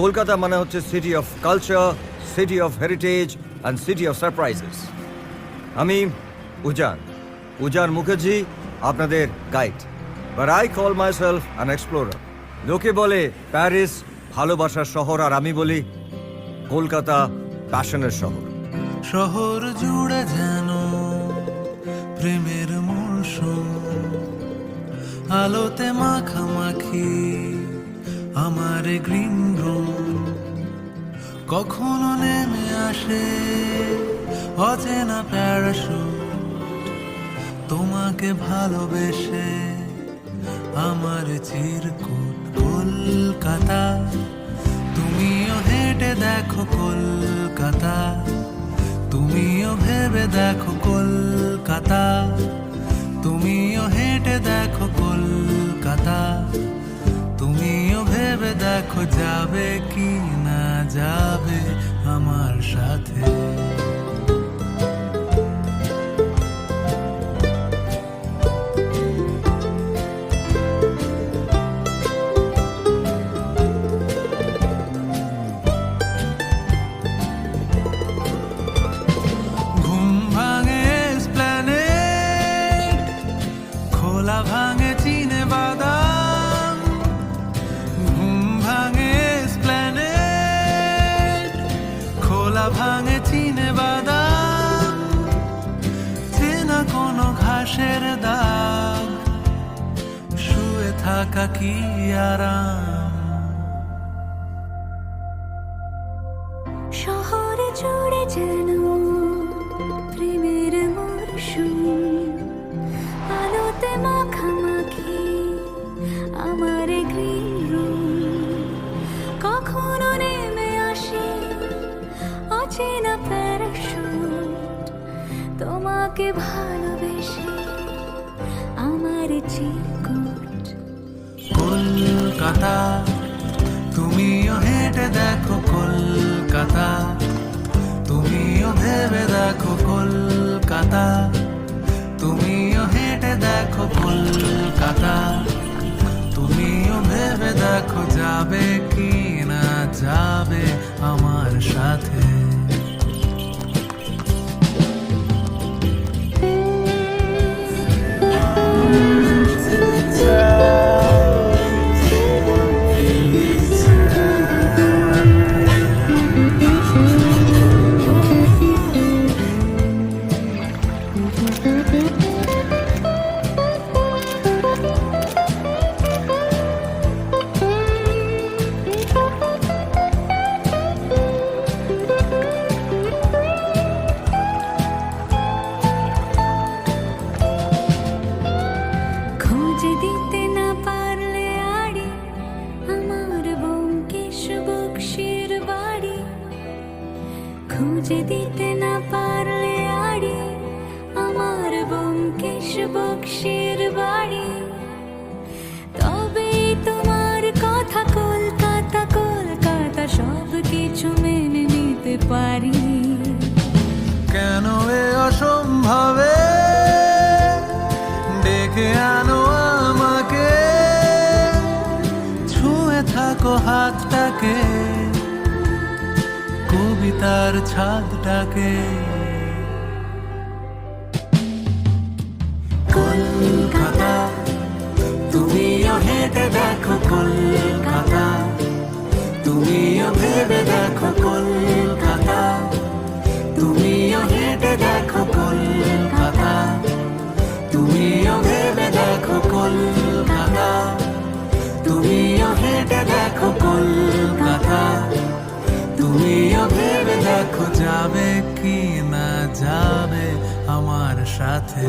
কলকাতা মানে হচ্ছে city of culture city of heritage and city of surprises আমি উজান উজান মুখার্জি, আপনাদের guide but I call myself an explorer লোকে বলে প্যারিস ভালোবাসার শহর, আর আমি বলি কলকাতা প্যাশনের শহর। শহর জুড়ে যেন প্রেমের মৌসুম আলোতে মাখামাখি আমার গ্রিন কখনো নেমে আসে অচেনা প্যারাশুট তোমাকে ভালোবেসে আমার চিরকুট কলকাতা। তুমিও হেঁটে দেখো কলকাতা। তুমিও ভেবে দেখো কলকাতা। তুমিও হেঁটে দেখো কলকাতা। দেখো যাবে কি না যাবে আমার সাথে। ভাঙে চিনে বাদাম। ভাঙে চিনে বাদাম চেনা কোনো ঘাসের দাগ শুয়ে থাকা কি আরাম? তোমাকে ভালোবেসে আমার চিরকুট কলকাতা, তুমিও হেঁটে দেখো কলকাতা, তুমিও ভেবে দেখো কলকাতা, তুমিও হেঁটে দেখো কলকাতা, তুমিও ভেবে দেখো যাবে কি না যাবে আমার সাথে। খোঁজ দিতে না পারলে আড়ি আমার বোমকেশ বক্সির বাড়ি। তবে তোমার কথা কলকাতা কলকাতা সব কিছু মেনে নিতে পারি। কেন এ অসম্ভবে কবিতার ছাদটাকে। কলকাতা, তুমিও হেঁটে দেখো কলকাতা। তুমিও ভেবে দেখো কলকাতা। তুমিও হেঁটে দেখো কলকাতা। তুমিও ভেবে দেখো কলকাতা। তুমিও হেঁটে দেখো কলকাতা। যাবে কি না যাবে আমার সাথে?